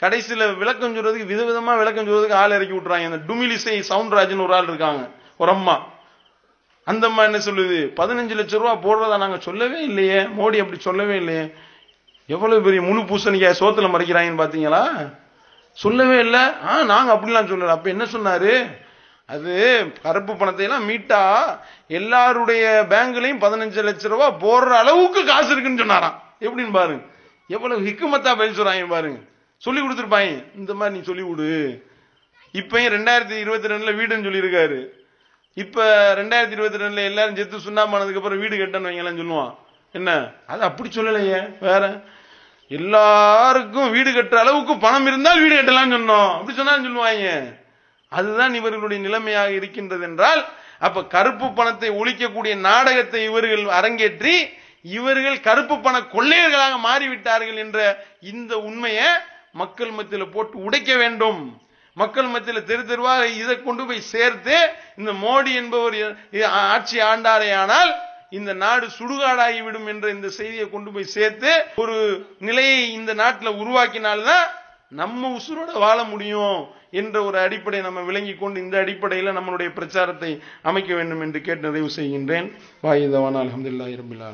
கடைசியில் விளக்கம் சொல்றதுக்கு விதவிதமாக விளக்கம் சொல்றதுக்கு ஆள் இறக்கி விட்டுறாங்க. அந்த டுமிலிசை சவுண்ட்ராஜ்னு ஒரு ஆள் இருக்காங்க. ஒரு அம்மா. அந்த அம்மா என்ன சொல்லுது? பதினஞ்சு லட்சம் ரூபா போடுறதா நாங்கள் சொல்லவே இல்லையே. மோடி அப்படி சொல்லவே இல்லையே. எவ்வளவு பெரிய முழு பூசணிக்காய் சோத்துல மறைக்கிறாங்கன்னு பார்த்தீங்களா சொல்லவே இல்லை. ஆ நாங்கள் அப்படிலாம் சொல்லலை. அப்போ என்ன சொன்னார்? அது கருப்பு பணத்தை எல்லாம் மீட்டா எல்லாருடைய பேங்க்லையும் பதினஞ்சு லட்ச ரூபா போடுற அளவுக்கு காசு இருக்குன்னு சொன்னாராம். எப்படின்னு பாருங்க. எவ்வளவு ஹிக்குமத்தா பதில் சொல்றாங்க பாருங்க. சொல்லி கொடுத்துருப்பாங்க. இந்த மாதிரி நீ சொல்லி கொடு. இப்பயும் ரெண்டாயிரத்தி இருபத்தி ரெண்டுல வீடுன்னு சொல்லியிருக்காரு. இப்ப ரெண்டாயிரத்தி இருபத்தி ரெண்டுல எல்லாரும் செத்து சுண்ணாம்பானதுக்கு அப்புறம் வீடு கட்டணும் வைங்கலாம் சொல்லுவான். என்ன? அது அப்படி சொல்லலையே. வேற. எல்லாருக்கும் வீடு கட்டுற அளவுக்கு பணம் இருந்தால் வீடு கட்டலாம்னு சொன்னோம். அப்படி சொன்னாலும் சொல்லுவாங்க. அதுதான் இவர்களுடைய நிலைமையாக இருக்கின்றது என்றால் அப்ப கருப்பு பணத்தை ஒழிக்கக்கூடிய நாடகத்தை இவர்கள் அரங்கேற்றி இவர்கள் கருப்பு பண கொள்ளையர்களாக மாறிவிட்டார்கள் என்ற இந்த உண்மையை மக்கள் மத்தியில் போட்டு உடைக்க வேண்டும். மக்கள் மத்தியில் தெரு தெருவாக இதை கொண்டு போய் சேர்த்து இந்த மோடி என்பவர் ஆட்சி ஆண்டாரே ஆனால் இந்த நாடு சுடுகாடாகிவிடும் என்ற இந்த செய்தியை கொண்டு போய் சேர்த்து ஒரு நிலையை இந்த நாட்டில் உருவாக்கினால்தான் நம்ம உசுரோட வாழ முடியும் என்ற ஒரு அடிப்படை நம்ம விளங்கி கொண்டு இந்த அடிப்படையில் நம்மளுடைய பிரச்சாரத்தை அமைக்க வேண்டும் என்று கேட்டு நிறைவு செய்கின்றேன். வாயுதவான் அலமதுல்லாஹி ரபில்